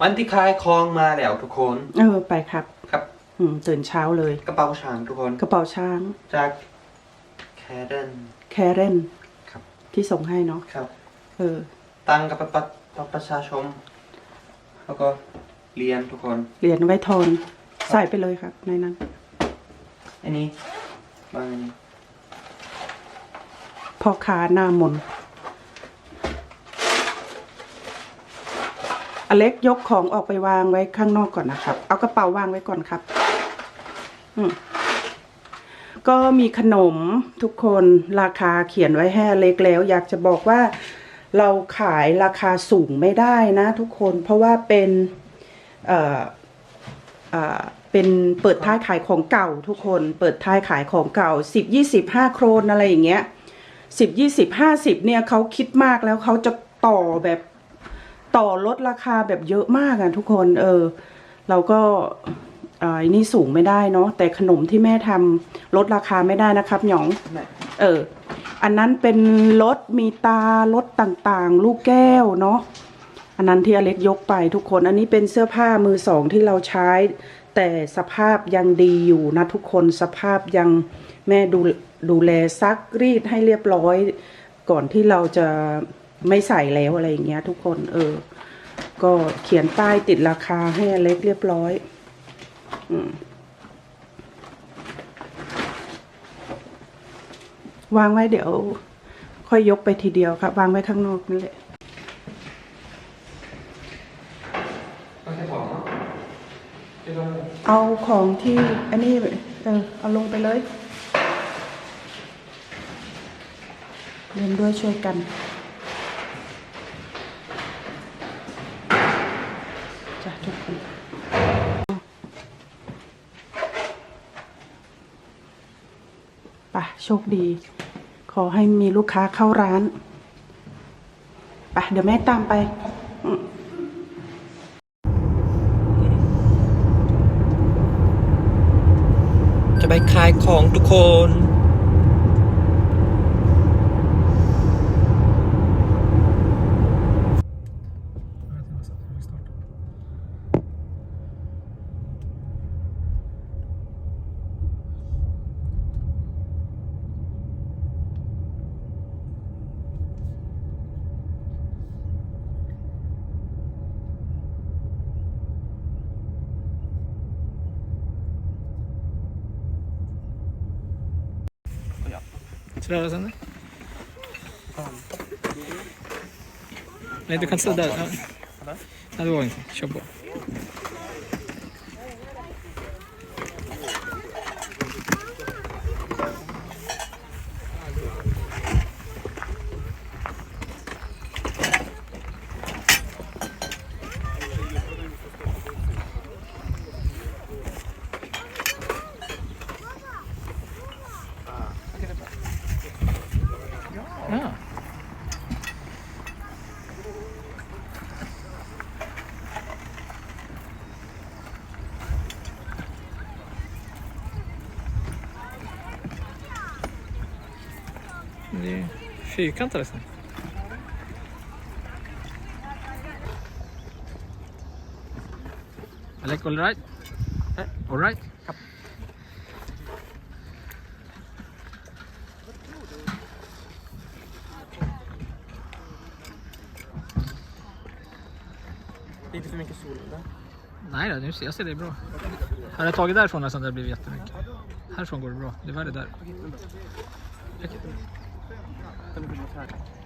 วันที่คลายคลองมาแล้วทุกคน เออไปครับ ครับ อืมตื่นเช้าเลย กระเป๋าช้างทุกคน กระเป๋าช้าง จากแคเดน แคเรนครับ ที่ส่งให้เนาะครับ เออ ตังค์กับประประประชาชนแล้วก็เรียนทุกคน เหรียญไว้ทอนใส่ไปเลยครับ ในนั้น อันนี้วางอันนี้ พ่อค้าหน้ามนต์ อเล็กยกของออกไปวางไว้ข้างนอกก่อนนะครับ เอากระเป๋าวางไว้ก่อนครับ อืมก็มีขนมทุกคนราคาเขียนไว้ให้เล็กแล้ว อยากจะบอกว่าเราขายราคาสูงไม่ได้นะทุกคนเพราะว่าเป็นเอ่อเอ่อเป็นเปิดท้ายขายของเก่าทุกคนเปิดท้ายขายของเก่าสิบยี่สิบห้าโครนอะไรอย่างเงี้ยสิบยี่สิบห้าสิบเนี่ยเขาคิดมากแล้วเขาจะต่อแบบ ต่อลดราคาแบบเยอะมากอะทุกคนเออ เราก็อ่าอันนี้สูงไม่ได้เนาะแต่ขนมที่แม่ทำลดราคาไม่ได้นะครับหยองไหนเออ อันนั้นเป็นรถมีตารถต่างๆ ลูกแก้วเนาะอันนั้นที่อเล็กยกไปทุกคน อันนี้เป็นเสื้อผ้ามือสองที่เราใช้ แต่สภาพยังดีอยู่นะทุกคนสภาพยังแม่ดูดูแลซักรีดให้เรียบร้อย ก่อนที่เราจะ ไม่ใส่แล้วอะไรอย่างเงี้ย ทุกคน เออ ก็เขียนป้ายติดราคาให้เล็กเรียบร้อย อืมวางไว้เดี๋ยว ค่อยยกไปทีเดียวครับ วางไว้ข้างนอกนั่นแหละเนาะใช่ไหมเอาของที่อันนี้เออเอาลงไปเลยเรียนด้วยช่วยกันจ้ะทุกคนไป โชคดี ขอให้มีลูกค้าเข้าร้านไปเดี๋ยวแม่ตามไปจะไปขายของทุกคน Röra sen? Nej, du kan stå där. Ja. Det var inte. Kör på. Är fyrkantat nästan. Alec, all right? All right? för mycket sol där. Nej då, nu ser jag ser det bra. Hade jag tagit därifrån nästan det blivit jättemycket. Härifrån går det bra. Det är värre där. Kan du filma här? finns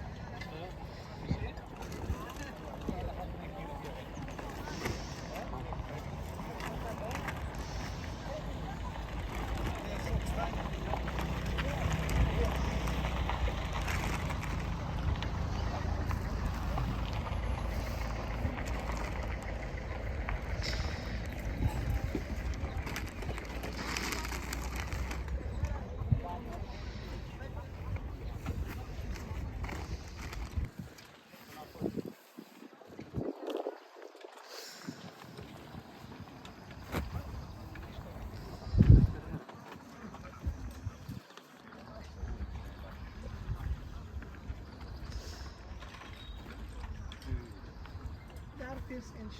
Marquez and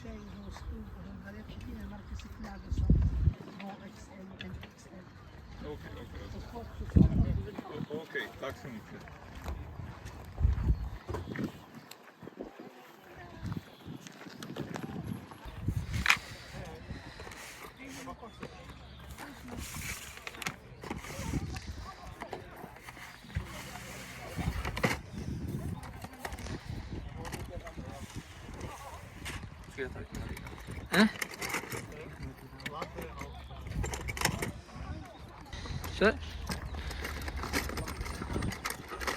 so XL and XL. Okay, okay. Okay, okay.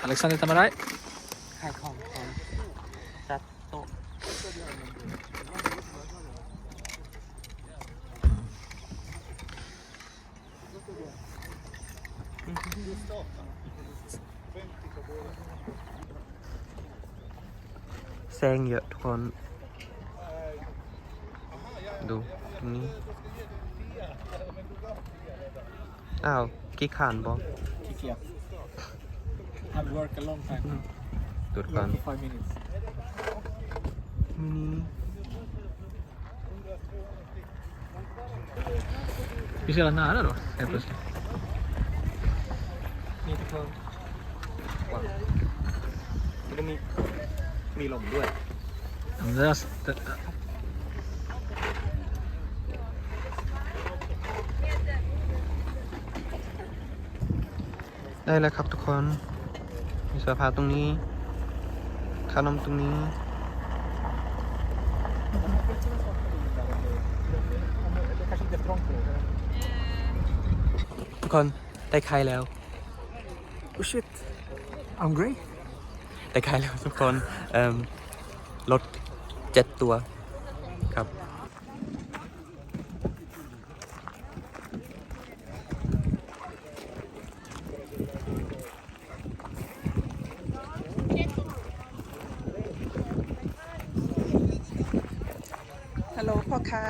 Alexander Tamaray. ขายของก่อนจัดโต๊ะแซงเยอะทุกคน ดูตรงนี้อ้าวกี่ขานบอก Kick yeah. I've worked a long time now. ดูดก่อน Five minutes. มินิ Vi är så jävla nära då, helt plötsligt. นี่ทุกคนว้าวแล้วก็มีมีลมด้วย Ja, men det är, det, ได้แล้วครับทุกคน มีเสื้อผ้าตรงนี้ขนมตรงนี้ det kanske inte är trångt nu. ทุกคนได้ไข่แล้ว Oh shit. Hungry? ได้ไข่แล้วทุกคนเอ่มรถเจ็ดตัว ครับ ฮัลโหลพ่อค้า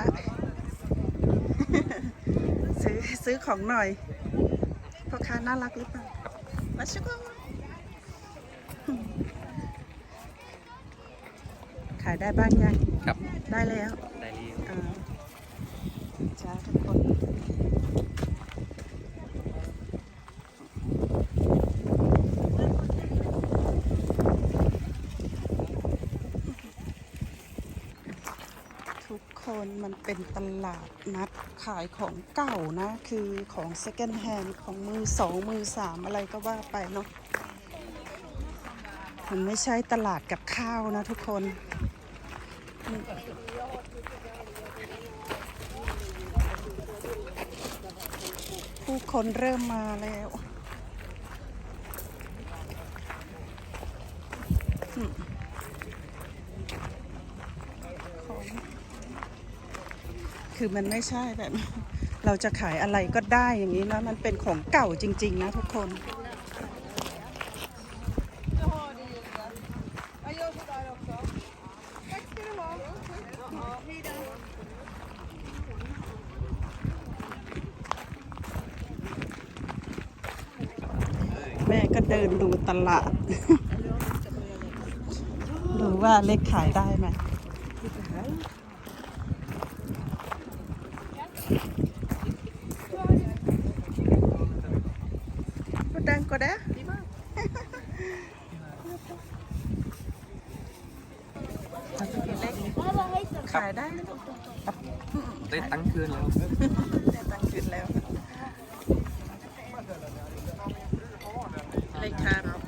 ซื้อซื้อของหน่อยพ่อค้าน่ารักหรือเปล่ามาชิโกขายได้บ้างยังครับ ได้แล้วได้รีวอ่าจ้าทุกคนทุกคนมันเป็นตลาดนัด ขายของเก่านะ คือของ second hand ของมือสองมือสามอะไรก็ว่าไปเนาะมันไม่ใช่ตลาดกับข้าวนะทุกคน ผู้คนเริ่มมาแล้วอืมของ คือมันไม่ใช่แบบ เราจะขายอะไรก็ได้อย่างนี้นะ มันเป็นของเก่าจริง ๆ นะทุกคนแม่ก็เดินดูตลาด ดูว่าเล็กขายได้ไหม ขายได้ไหมได้ตั้งคืนแล้ว ได้ตังค์คืนแล้วเลขค้าเนาะ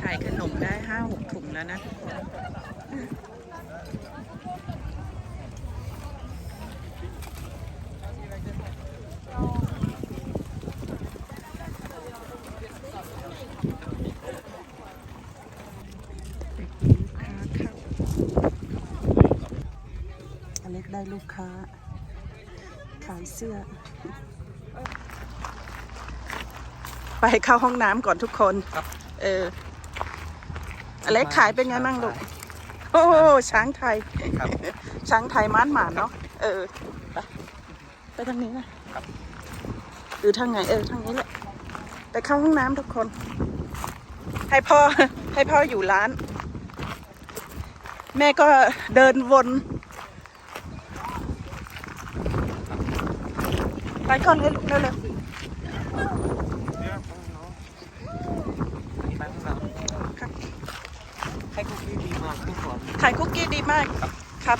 ขายขนมได้ห้าหกถุงแล้วนะ ลูกค้าเข้าอเล็กได้ลูกค้า ขายเสื้อ ไปเข้าห้องน้ำก่อนทุกคน ครับ เอออเล็กขายเป็นไงบ้างลูก โอ้ช้างไทย ครับ ช้างไทยม้านหมานเนาะ เออ ไปไปทางนี้นะครับ หรือทางไหน เออ ทางนี้แหละ ไปเข้าห้องน้ำทุกคน ให้พ่อ ให้พ่ออยู่ร้าน แม่ก็เดินวนไปก่อนเลยลูกเร็วๆครับ ให้คุกกี้ดีมากทุกคน ขายคุกกี้ดีมากครับ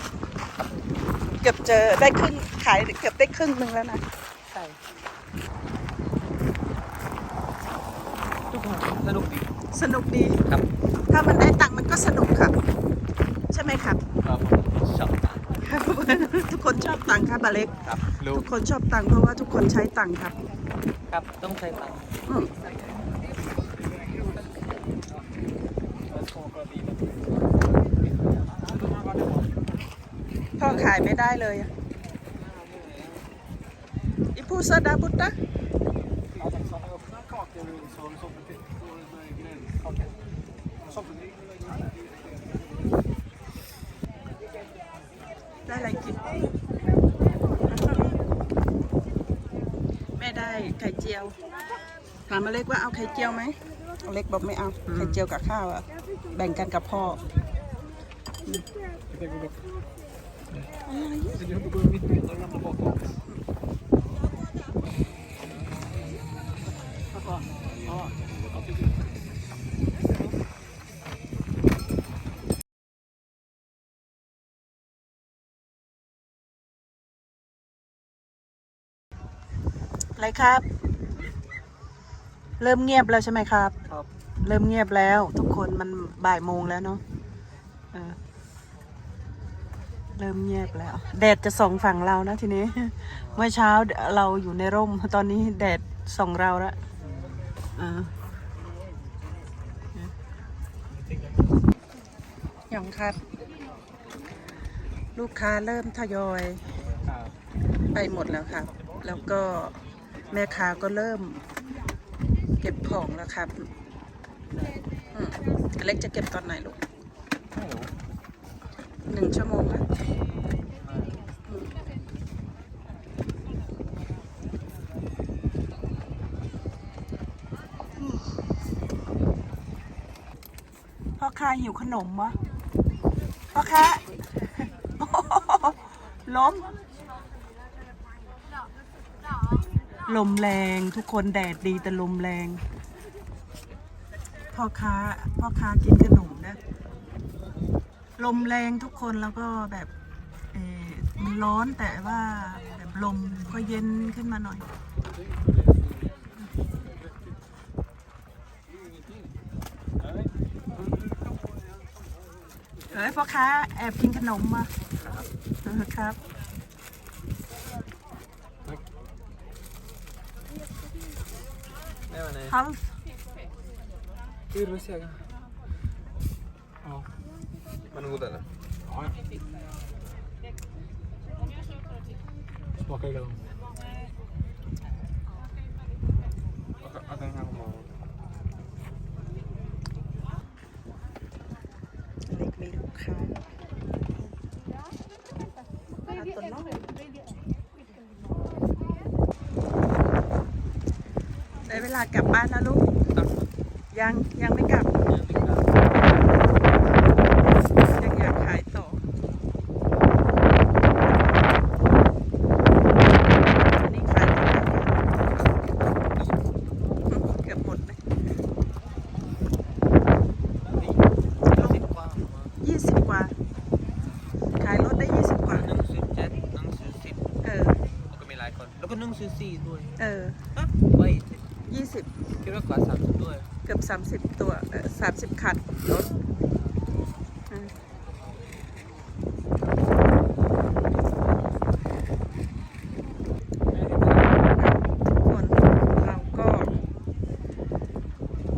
เกือบเจอได้ครึ่งขายเกือบได้ครึ่งหนึ่งแล้วนะใช่ทุกคนสนุกดีสนุกดีครับ ถ้ามันได้ตังค์มันก็สนุกครับ ใช่ไหมครับครับผมชอบมากครับทุกคนชอบตังค์ครับอเล็กครับลูทุกกคนชอบตังค์เพราะว่าทุกคนใช้ตังค์ครับ ครับต้องใช้ตังค์ อืมพ่อ ขายไม่ได้เลยอะอีพูซาดาบุตตะได้อะไรกินแม่ได้ไข่เจียว ถามอเล็กว่าเอาไข่เจียวไหมอเล็กบอกไม่เอาไข่เจียวกับข้าวอะแบ่งกันกับพ่อ Du får gå mitt i och ramla bakom. อะไรครับ เริ่มเงียบแล้วใช่ไหมครับ ครับ เริ่มเงียบแล้ว ทุกคนมันบ่ายโมงแล้วเนาะเออ เริ่มเงียบแล้ว แดดจะส่องฝั่งเรานะทีนี้ เมื่อเช้าเราอยู่ในร่ม ตอนนี้แดดส่องเราล้วอ่าอย่างครับ ลูกค้าเริ่มทยอย ไปหมดแล้วครับ แล้วก็แม่ค้าก็เริ่ม เก็บของแล้วครับอเล็กจะเก็บตอนไหนลูก หนึ่งชั่วโมงนะพ่อค้าหิวขนมวะพ่อค้าล้ม ลมแรงทุกคนแดดดีแต่ลมแรง พ่อค้า พ่อค้ากินขนมนะ ลมแรงทุกคนแล้วก็แบบเออมันร้อนแต่ว่าแบบลมก็เย็นขึ้นมาหน่อยเฮ้ยพ่อค้าแอบกินขนมมาเออครับไม่วันไหน halv Hur vill säga? Ja. होता ना ได้เวลากลับบ้านแล้วลูก ยังยังไม่กลับ ยังอยากขายต่อ อันนี้ขายต่อได้เกือบหมดเลยยี่สิบกว่า ขายรถได้ยี่สิบกว่า หนังสือเจ็ดหนังสือสิบ เออ แล้วก็มีหลายคน แล้วก็หนังสือสี่ด้วย เออ ฮะไว้ ยี่สิบ คิดว่ากว่าสามสิบด้วย เกือบสามสิบ30 ตัว เออสามสิบคันรถอืมทุกคนเราก็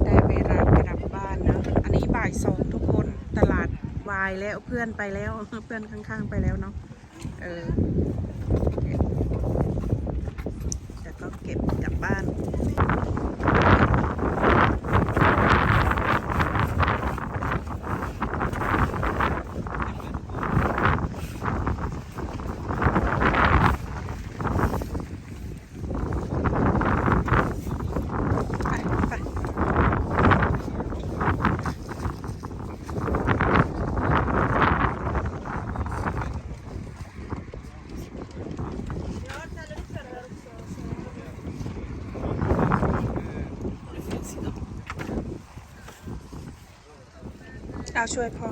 ได้เวลากลับบ้านนะ อันนี้บ่ายสองทุกคนตลาดวายแล้วเพื่ อนไปแล้ว เพื่อนข้างๆไปแล้วเนาะ เออเก็บแต่ก็เก็บกลับบ้าน เอาช่วยพ่อ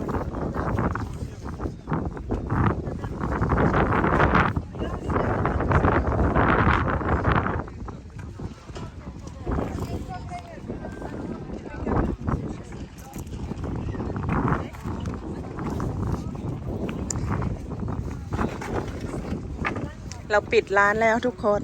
เราปิดร้านแล้วทุกคน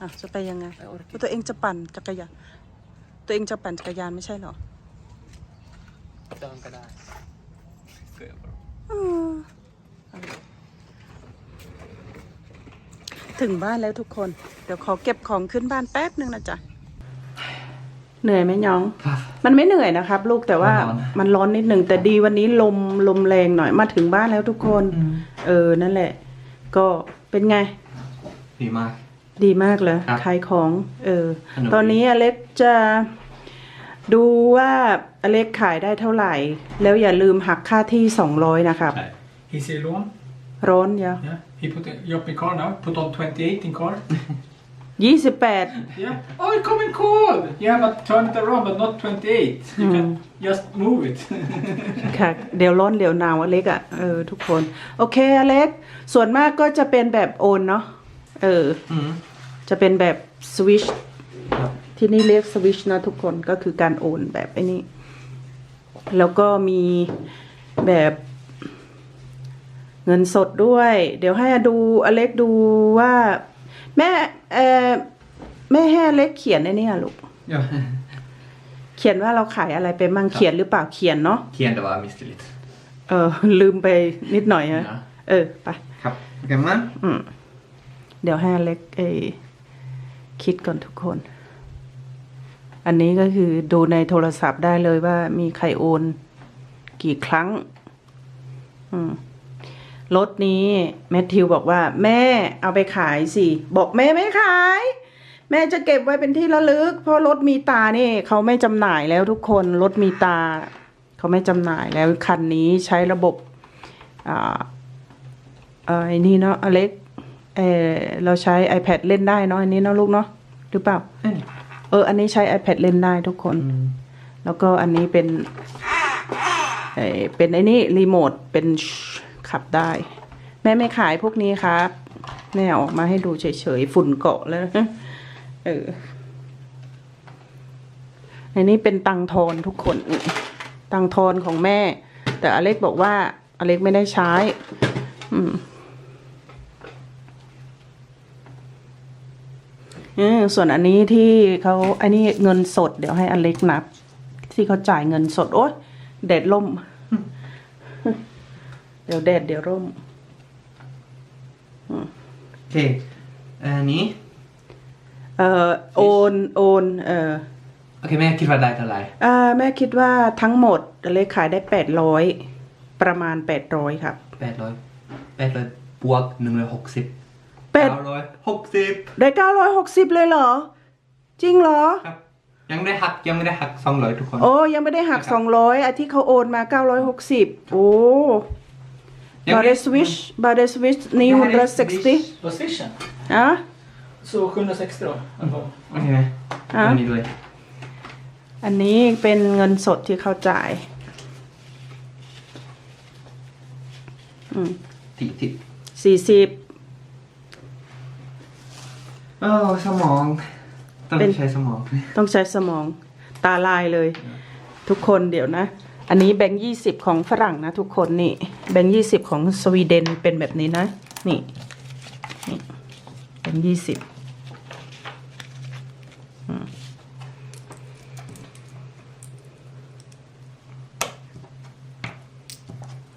อะจะไปยังไงตัวเองจะปั่นจักรยานตัวเองจะปั่นจักรยานไม่ใช่เหรอเดินก็ได้เกิดอืมถึงบ้านแล้วทุกคน เดี๋ยวขอเก็บของขึ้นบ้านแป๊บนึงนะจ๊ะ เหนื่อยไหมน้อง มันไม่เหนื่อยนะครับ ลูกแต่ว่ามันร้อนนิดหนึ่งแต่ดีวันนี้ลมลมแรงหน่อยมาถึงบ้านแล้วทุกคน เออนั่นแหละ ก็เป็นไง ดีมาก ดีมากเลยครับขายของ เออ สนุกดี ตอนนี้อเล็กจะดูว่าอเล็กขายได้เท่าไหร่ แล้วอย่าลืมหักค่าที่สองร้อยนะครับ Easy lån. ร้อนเยอะ Yeah. He put a job in car now. Put on 28 in car. ยี่สิบแปด Yeah. Oh, it coming cold. Yeah, but turn it around, but not 28. You can just move it. ค่ะ เดี๋ยวร้อนเดี๋ยวหนาวอเล็กอะ่ะ เออ ทุกคน โอเคอเล็ก ส่วนมากก็จะเป็นแบบโอนเนาะ เอออืม จะเป็นแบบสวิชครับที่นี่เรียกสวิชนะทุกคนก็คือการโอนแบบไอ้นี้ แล้วก็มีแบบเงินสดด้วย เดี๋ยวให้ดูอเล็กดูว่า แม่เออแม่ให้อเล็กเขียนไอ้นี่อะลูก Ja. เขียนว่าเราขายอะไรไปมั่งเขียนหรือเปล่าเขียนเนาะ Kien det var mistillit. เออ ลืมไปนิดหน่อยฮะ Ja. เออ ไปครับโอเคมั้ยอืม เดี๋ยวให้อเล็กเออ คิดก่อนทุกคน อันนี้ก็คือดูในโทรศัพท์ได้เลยว่ามีใครโอน กี่ครั้ง อืมรถนี้แมทธิวบอกว่า แม่เอาไปขายสิ บอกแม่ไม่ขาย แม่จะเก็บไว้เป็นที่ระลึก เพราะรถมีตานี่เขาไม่จำหน่ายแล้วทุกคนรถมีตา เขาไม่จำหน่ายแล้วคันนี้ใช้ระบบอ่าไอ้นี่เนาะอเล็ก เออเราใช้ iPad เล่นได้เนาะอันนี้เนาะลูกเนาะหรือเปล่าเอ้ยเออ อันนี้ใช้ iPad เล่นได้ทุกคน แล้วก็อันนี้เป็นเออเป็นไอ้นี่รีโมทเป็นขับได้ แม่ไม่ขายพวกนี้ครับแม่เอาออกมาให้ดูเฉยๆฝุ่นเกาะแล้วนะเอออันนี้เป็นตังทอนทุกคนตังทอนของแม่ แต่อเล็กบอกว่าอเล็กไม่ได้ใช้ อืม ออส่วนอันนี้ที่เขาอันนี้เงินสดเดี๋ยวให้อเล็กนับ ที่เขาจ่ายเงินสด โอ๊ยแดดล่ม เดี๋ยวแดดเดี๋ยวร่มโอเคอันนี้ เอ่อโอนโอนเอ่อโอเคแม่คิดว่าได้เท่าไหร่อ่าแม่คิดว่าทั้งหมดอเล็กขายได้แปดร้อยประมาณแปดร้อยครับแปดร้อยแปดร้อยบวกหนึ่งร้อยหกสิบ แปดเก้าร้อยหกสิบได้เก้าร้อยหกสิบเลยเหรอ จริงเหรอ ครับ ยังไม่ได้หักยังไม่ได้หักสองร้อยทุกคน โอ้ยังไม่ได้หักนะครับ สองร้อยอาที่เขาโอนมาเก้าร้อยหกสิบโอ้ยังบาไม่ร์เดสวิชบาร์เดสวิชนี่ฮุนดรเซ็กซ์ตี้ På swishen. อะ Så 760 då. i alla fall. โอเคไหมอะ อันนี้ด้วยอันนี้เป็นเงินสดที่เขาจ่ายอืมติติสี่สิบ เออสมอง ต้องเป็น ใช้สมอง ต้องใช้สมองตาลายเลย ทุกคนเดี๋ยวนะ อันนี้แบงค์ยี่สิบของฝรั่งนะทุกคนนี่ แบงค์ยี่สิบของสวีเดนเป็นแบบนี้นะ นี่นี่แบงค์ยี่สิบอืม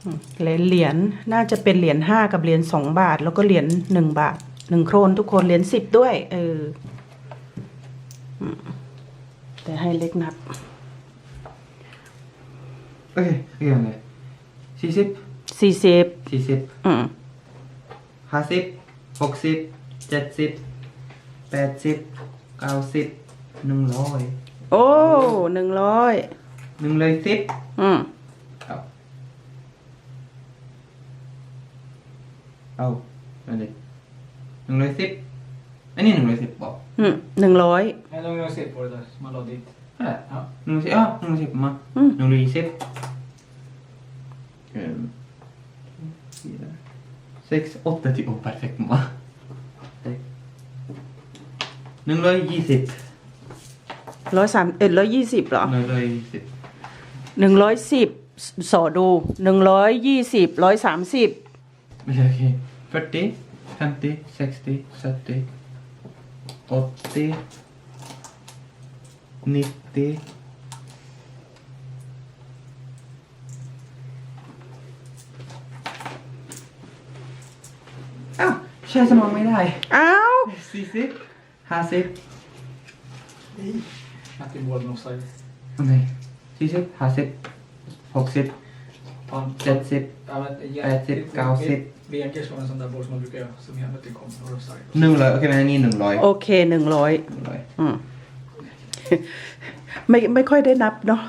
อืมเหรียญเหรียญน่าจะเป็นเหรียญห้ากับเหรียญสองบาท แล้วก็เหรียญหนึ่งบาท หนึ่งโครนทุกคนเหรียญสิบด้วย เอออืมแต่ให้เล็กนับโอเคเรื่องเลยสี่สิบสี่สิบสี่สิบอืมห้าสิบหกสิบเจ็ดสิบแปดสิบเก้าสิบหนึ่งร้อยโอ้หนึ่งร้อยหนึ่งร้อยสิบอืมเอาเอาอันนี้ห นึ่งร้อยสิบอันนี้หนึ่งร้อยสิบบอกอืมหนึ่งร้อย Nej, nu vill jag se på det där som man la dit. อะไร Ja. หนึ่งร้อยสิบอะหนึ่งร้อยสิบมาอืม หนึ่งร้อยยี่สิบเอิ่ม fyra, sex, åtta till oh, perfekt mamma. Sex. หนึ่งร้อยยี่สิบร้อยสามเอ็ดร้อยยี่สิบเหรอหนึ่งร้อยยี่สิบหนึ่งร้อยสิบสอดูหนึ่งร้อยยี่สิบร้อยสามสิบ ไม่ใช่โอเค40 50 60 70 80 90 อ้าวใช้สมองไม่ได้อ้าว40 50 Att i mål med offside. โอ เค40 50 60 Fan. 70 Ja, men, ja, Äh, typ det- kaos. det- Weger slår en sån där boll som man brukar göra, som Henrik kom och offside. หนึ่งร้อยโอเคไหมอันนี้หนึ่งร้อยโอเคหนึ่งร้อยหนึ่งร้อยอืม ไม่ไม่ค่อยได้นับเนาะ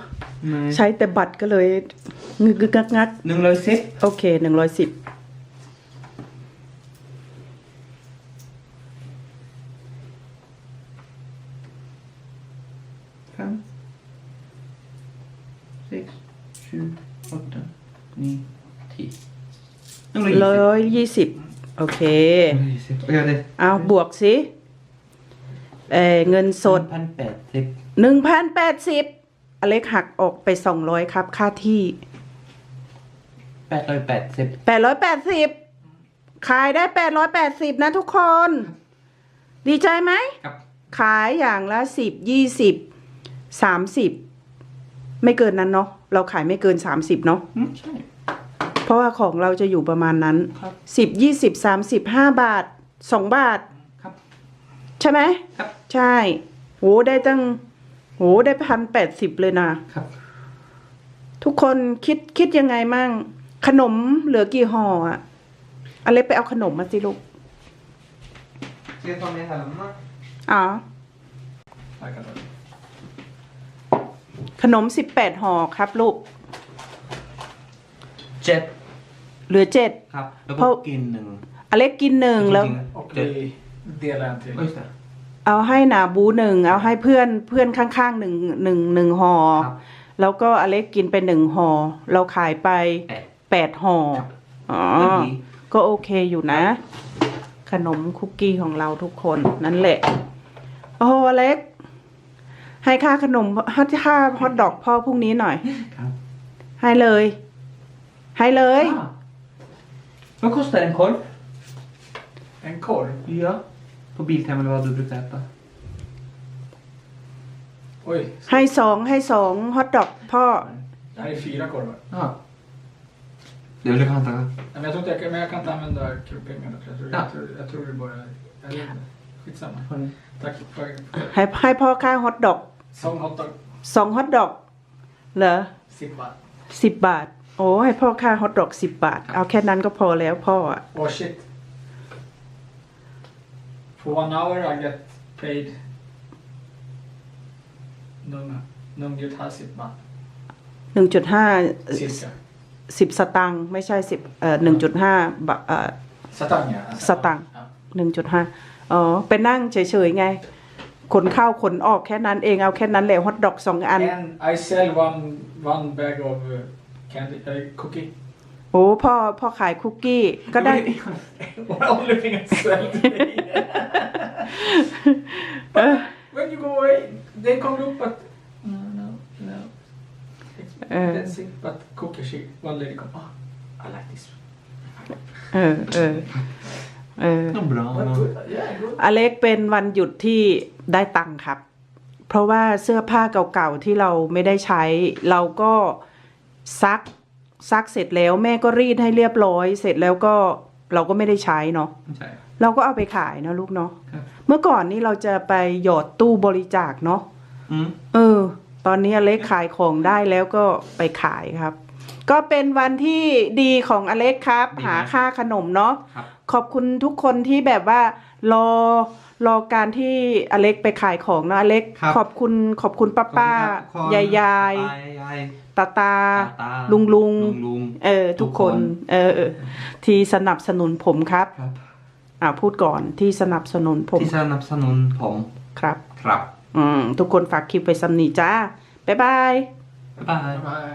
ไม่ใช้แต่บัตรก็เลยงึกงึกงักงักหนึ่งร้อยสิบ โอเคหนึ่งร้อยสิบ fem, sex, sju, åtta, nio, tio. หนึ่ง ร้อยร้อยยี่สิบโอเค ยี่สิบโอเคเดี๋ยวเอาบวกสิเออเงินสดพันแปดสิบหนึ่งพันแปดสิบอเล็กหักออกไปสองร้อยครับ ค่าที่แปดร้อยแปดสิบแปดร้อยแปดสิบขายได้แปดร้อยแปดสิบนะทุกคน ดีใจไหม ครับขายอย่างละสิบยี่สิบสามสิบไม่เกินนั้นเนาะเราขายไม่เกินสามสิบเนาะ อืมใช่ เพราะว่าของเราจะอยู่ประมาณนั้นครับ สิบยี่สิบสามสิบห้าบาทสองบาท ครับ ใช่ไหมครับ ใช่โหได้ตั้งโหได้พันแปดสิบเลยนะครับ ทุกคนคิดคิดยังไงมั่ง ขนมเหลือกี่ห่ออะอเล็กไปเอาขนมมาสิลูกเรียกตอนนี้ทำมาอ๋อ Här kan du. ขนมสิบแปดห่อครับลูก เจ็ดเหลือเจ็ด ครับ แล้วเพก็ราะ กินหนึ่งอเล็กกินหนึ่งแล้ว Och เจ็ด vi delar en till. โอ้ยแต่ เอาให้หนาบูหนึ่งเอาให้เพื่อนเพื่อนข้างๆหนึ่งหนึ่งหนึ่งห่อครับ แล้วก็อเล็กกินไปหนึ่งห่อเราขายไปแปดแปดห่อครับอ๋อก็ดีก็โอเคอยู่นะ ขนมคุกกี้ของเราทุกคนนั่นแหละ โอ้โหอเล็ก ให้ค่าขนมให้ค่าฮอทดอกพ่อพรุ่งนี้หน่อย ครับให้เลย ให้เลย Ah. Vad kostar en korv? En korv? Ja. På Biltema eller vad du brukar äta. Oj, ให้สองให้สองฮอทดอกพ่อ det här är fyra korvar. Ja. Det vill jag kan ta. Nej, Men jag tror inte jag kan, men jag kan inte använda pengarna. Jag tror, Ja. jag, tror, jag tror det bara är... Jag vet inte. Skitsamma. Tack. för- ให้ให้พ่อค่าฮอทดอก Som hotdog. สองฮอทดอกเหรอ Sippa. สิบบาทโอ้ให้พ่อค่าฮอทดอกสิบบาท เอาแค่นั้นก็พอแล้วพ่ออะ Oh shit. For one hour I get paid... Nung, nung gjort här sippa. หนึ่งจุดห้า Cirka. สิบสตังค์ไม่ใช่สิบเอ่อหนึ่งจุดห้าบาทเอ่อ Satang ja. Satang. Ja. หนึ่งจุดห้าอ๋อไปนั่งเฉยๆไง ขนเข้าขนออกแค่นั้นเองเอาแค่นั้นแหละฮอทดอกสองอัน And I sell one one bag of uh, candy uh, cookie. โอ้พ่อพ่อขายคุกกี้ก็ได้ Only thing I sell today. but when you go away, they come look but no no no. Expensive, but cookie she one lady come. Oh, I like this. เออเออเออ Vad bra. But no. good, yeah, good. อเล็กเป็นวันหยุดที่ได้ตังค์ครับ เพราะว่าเสื้อผ้าเก่าๆที่เราไม่ได้ใช้ เราก็ ซักซักเสร็จแล้วแม่ก็รีดให้เรียบร้อย เสร็จแล้วก็เราก็ไม่ได้ใช้เนาะใช่เราก็เอาไปขายนะลูกเนาะครับเมื่อก่อนนี่เราจะไปหยอดตู้บริจาคเนาะอืมเออ ตอนนี้อเล็กขายของได้แล้วก็ไปขายครับ ก็เป็นวันที่ดีของอเล็กครับ หาค่าขนมเนาะครับขอบคุณทุกคนที่แบบว่ารอรอการที่อเล็กไปขายของนะอเล็กครับขอบคุณขอบคุณป้าป้าขอบคุณครับทุกคนยายยาย ตายายตาตา ตาลุงลุงลุงลุง เออ ทุกคน ทุกคน เออเออที่สนับสนุนผมครับ ครับ อ่าพูดก่อนที่สนับสนุนผมที่สนับสนุนผมครับ ครับ อืม ทุกคนฝากคลิปไปสำนีจ้า บ๊ายบาย บ๊ายบาย Bye.